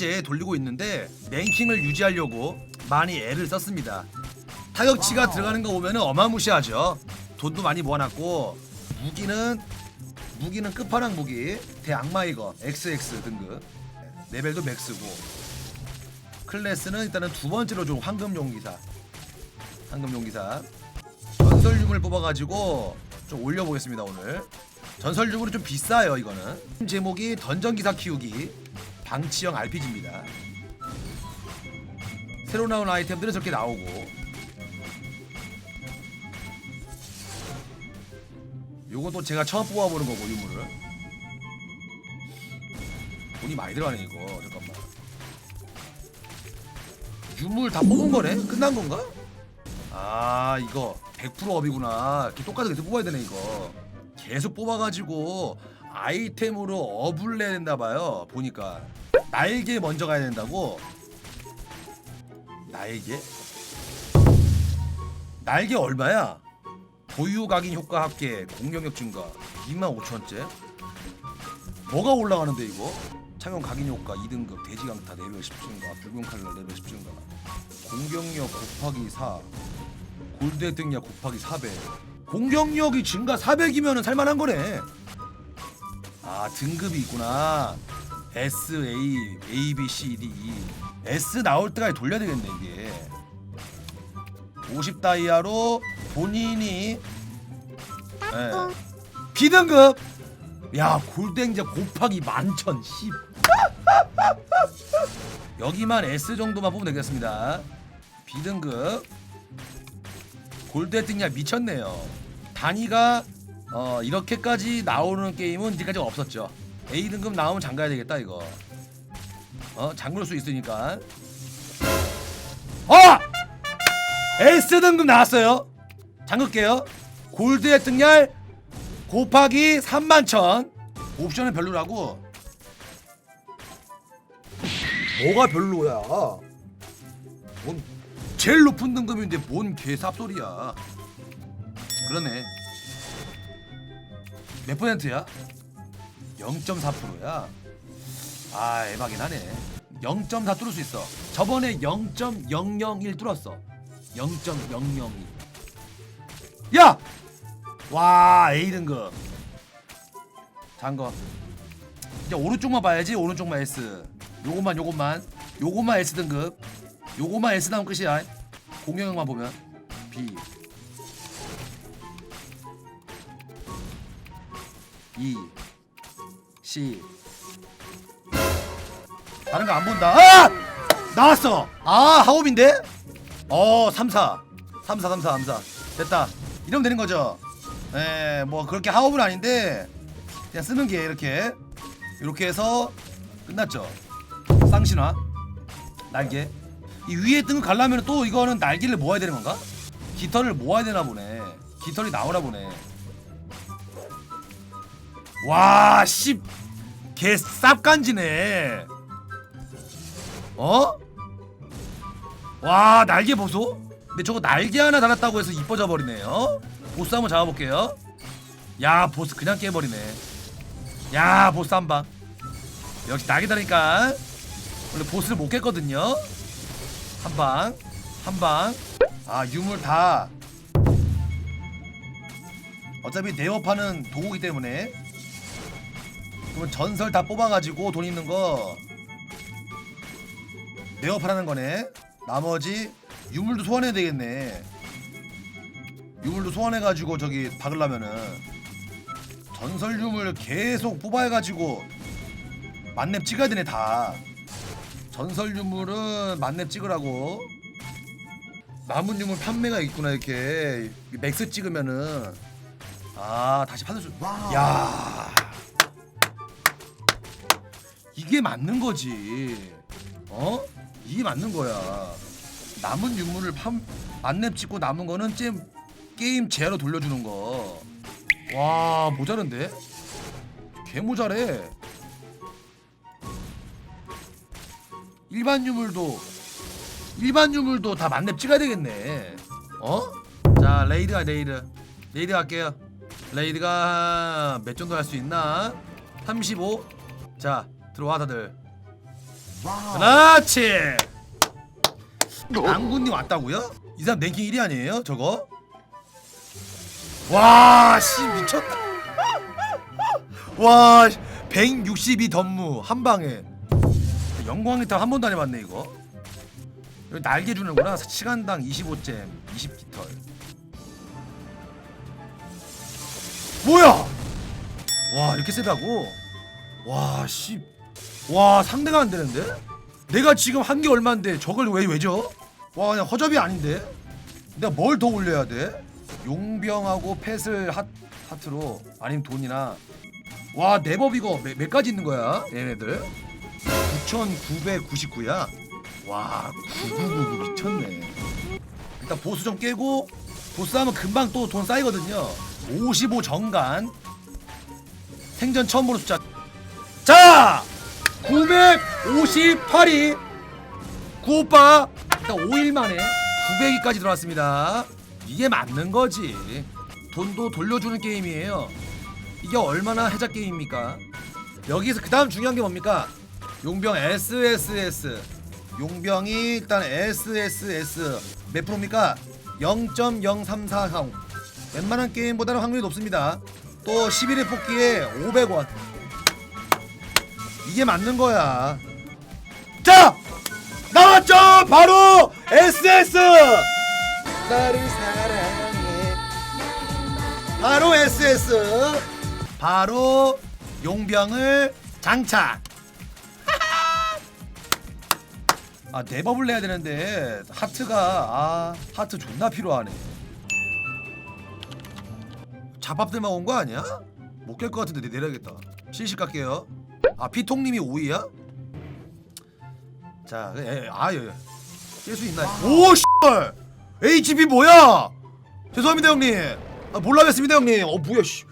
2년째 돌리고 있는데 랭킹을 유지하려고 많이 애를 썼습니다. 타격치가 와우. 들어가는 거 보면은 어마무시하죠. 돈도 많이 모아놨고 무기는 무기는 끝판왕 무기 대악마이거 XX 등급 레벨도 맥스고 클래스는 일단은 두 번째로 좀 황금 용기사 황금 용기사 전설유물 뽑아가지고 좀 올려보겠습니다 오늘 전설유물이 좀 비싸요 이거는 제목이 던전기사 키우기 방치형 RPG입니다. 새로 나온 아이템들은 저렇게 나오고. 요것도 제가 처음 뽑아보는 거고 유물을. 돈이 많이 들어가네 이거. 잠깐만. 유물 다 뽑은 거네? 끝난 건가? 아 이거 100% 업이구나. 이렇게 똑같이 계속 뽑아야 되네 이거. 계속 뽑아가지고 아이템으로 업을 내야 된다 봐요 보니까 날개 먼저 가야 된다고? 날개? 날개 얼마야? 보유 각인 효과 합계 공격력 증가. 25,000원째? 뭐가 올라가는데 이거? 창용 각인 효과 2등급 돼지 강타 레벨 10 증가 붉은 칼날 레벨 10 증가. 공격력 곱하기 4 골드 획득량 곱하기 400 공격력이 증가 400이면은 살만한 거네. 아 등급이 있구나 S, A, A, B, C, D, E. S 나올 때까지 돌려야 되겠네 이게. 50 다이아로 본인이 예. B등급! 야 골드행자 곱하기 만천 10 여기만 S 정도만 뽑으면 되겠습니다. B등급. 골드 획득량 미쳤네요. 단위가 어 이렇게까지 나오는 게임은 이제까지 없었죠 A 등급 나오면 잠가야 되겠다 이거. 어 잠글 수 있으니까. 어! S 등급 나왔어요. 잠글게요. 골드 획득량 곱하기 3만1 옵션은 별로라고. 뭐가 별로야? 뭔 제일 높은 등급인데 뭔 개삽소리야? 그러네. 몇 퍼센트야? 0.4%야. 아 에바긴 하네. 0.4 뚫을 수 있어. 저번에 0.001 뚫었어. 0.002. 야! 와 A 등급. 잠거. 이제 오른쪽만 봐야지. 오른쪽만 S. 요것만 요것만. 요것만 S 등급. 요것만 S 나온 끝이야. 공영역만 보면 B. 2 시 다른 거 안 본다. 아! 아! 나왔어. 아 하옵인데? 어 3사. 3사 3사 3사. 됐다. 이러면 되는 거죠. 에뭐 그렇게 하옵은 아닌데 그냥 쓰는 게 이렇게. 이렇게 해서 끝났죠. 쌍신화. 날개. 이 위에 뜬 거 갈라면 또 이거는 날개를 모아야 되는 건가? 깃털을 모아야 되나 보네. 깃털이 나오나 보네. 와 씨. 개 쌉간지네. 어? 와, 날개 보소? 근데 저거 날개 하나 달았다고 해서 이뻐져 버리네요. 보스 한번 잡아볼게요. 야, 보스 그냥 깨버리네. 야, 보스 한 방. 역시 날개 다니까 원래 보스를 못 깼거든요. 한 방, 한 방. 아, 유물 다. 어차피 네오파는 도구기 때문에 그러면 전설 다 뽑아가지고 돈 있는 거 네어파라는 거네. 나머지 유물도 소환해야 되겠네. 유물도 소환해가지고 저기 박으려면은 전설 유물 계속 뽑아가지고 만렙 찍어야 되네 다. 전설 유물은 만렙 찍으라고. 남은 유물 판매가 있구나 이렇게 맥스 찍으면은 아 다시 받을 수. 야. 이게 맞는 거지. 어? 이게 맞는 거야. 남은 유물을 판 만렙 찍고 남은 거는 잼 게임 제로 돌려주는 거. 와 모자른데? 개 모자래. 일반 유물도 일반 유물도 다 만렙 찍어야 되겠네. 어? 자 레이드 가 레이드. 레이드 갈게요. 레이드가 몇 정도 할 수 있나? 35. 자 들어와 다들. 그렇지. 안군님 왔다고요? 이 사람 랭킹 1위 아니에요 저거? 와씨 미쳤다. 와 162 덤무 한 방에. 영광의 탑한 번도 안 해봤네 이거. 여기 날개 주는구나. 시간당 25잼 20깃털. 뭐야? 와 이렇게 세다고? 와씨 와 상대가 안 되는데? 내가 지금 한 게 얼마인데 저걸 왜 왜죠 와 그냥 허접이 아닌데? 내가 뭘 더 올려야 돼? 용병하고 펫을 하, 하트로 아니면 돈이나. 와 네법 이거 몇, 몇 가지 있는 거야 얘네들? 9,999야? 와 999 미쳤네. 일단 보스 좀 깨고 보스 하면 금방 또 돈 쌓이거든요. 55 정간. 생전 처음 보는 숫자. 자 958이 구오빠. 일단 5일 만에 900위까지 들어왔습니다. 이게 맞는 거지. 돈도 돌려주는 게임이에요. 이게 얼마나 해작 게임입니까? 여기서 그 다음 중요한 게 뭡니까? 용병 SSS 용병이 일단 SSS 몇 프로입니까? 0.0340 웬만한 게임보다는 확률이 높습니다. 또 11회 뽑기에 500원 이게 맞는 거야. 자 나왔죠? 바로 SS 나를 사랑해. 바로 SS 바로 용병을 장착. 아 네버블 내야 되는데 하트가 아 하트 존나 필요하네. 잡밥들만 온 거 아니야? 못 깰 것 같은데 내- 내려야겠다. 실시 깎게요 아 피통님이 5위야? 자 예, 아 예 깰수 있나? 오 씨발! HP 뭐야? 죄송합니다 형님. 아 몰라 뵀습니다 형님. 어 뭐야 씨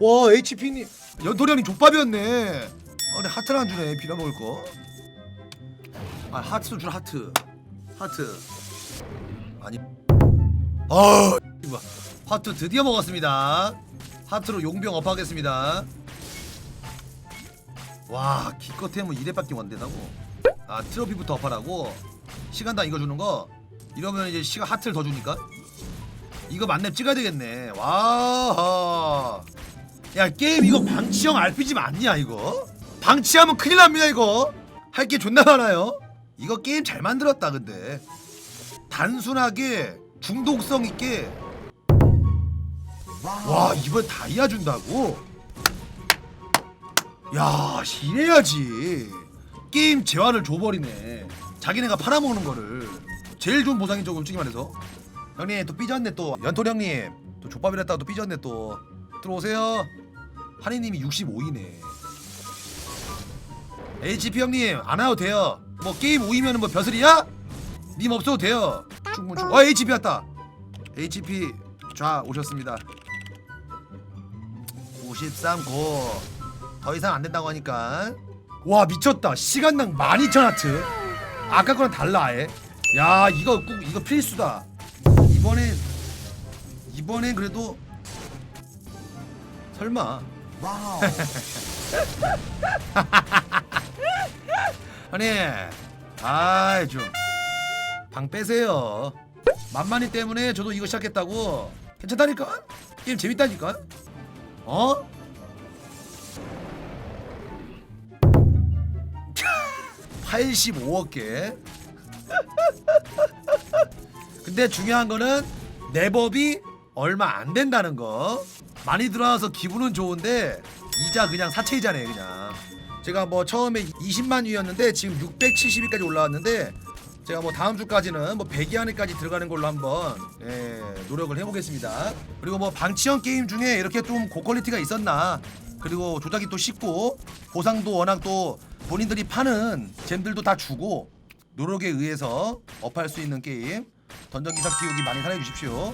와 HP님. 연토리 형님 족밥이었네. 아 근데 하트를 안 주네 빌어먹을 거. 아 하트 줄 하트. 하트. 아니. 아 하트 드디어 먹었습니다. 하트로 용병 업하겠습니다 와 기껏해 뭐 2대밖에 못 된다고 아 트로피부터 업하라고 시간당 이거 주는 거 이러면 이제 시간 하트를 더 주니까 이거 만렙 찍어야 되겠네 와. 야 게임 이거 방치형 RPG 맞냐 이거? 방치하면 큰일 납니다 이거. 할 게 존나 많아요. 이거 게임 잘 만들었다 근데. 단순하게 중독성 있게. 와 이번 다이아 준다고? 야 이래야지. 게임 재화를 줘버리네. 자기네가 팔아먹는 거를. 제일 좋은 보상이죠 솔직히 말해서. 형님 또 삐졌네 또 연토리 형님 또 족밥이랬다가 또 삐졌네 또 들어오세요 한이님이 65이네 HP 형님 안 와도 돼요 뭐 게임 5이면은 뭐 벼슬이야? 님 없어도 돼요 충분 충분 어 HP 왔다 HP 좌 오셨습니다 93고 더 이상 안 된다고 하니까. 와 미쳤다. 시간당 12,000하트. 아까 거랑 달라 아예. 야 이거 꼭 이거 필수다. 이번엔 이번엔 그래도 설마. 아니 아이 좀방 빼세요. 만만히 때문에 저도 이거 시작했다고. 괜찮다니까? 게임 재밌다니까? 어? (85억 개) 근데 중요한 거는 내법이 얼마 안 된다는 거. 많이 들어와서 기분은 좋은데 이자 그냥 사채이자네 그냥. 제가 뭐 처음에 20만 위였는데 지금 670위까지 올라왔는데 제가 뭐 다음 주까지는 뭐 100위 안에까지 들어가는 걸로 한번 예, 노력을 해보겠습니다. 그리고 뭐 방치형 게임 중에 이렇게 좀 고퀄리티가 있었나 그리고 조작이 또 쉽고 보상도 워낙 또 본인들이 파는 잼들도 다 주고 노력에 의해서 업할 수 있는 게임 던전 기사 키우기 많이 사랑해 주십시오.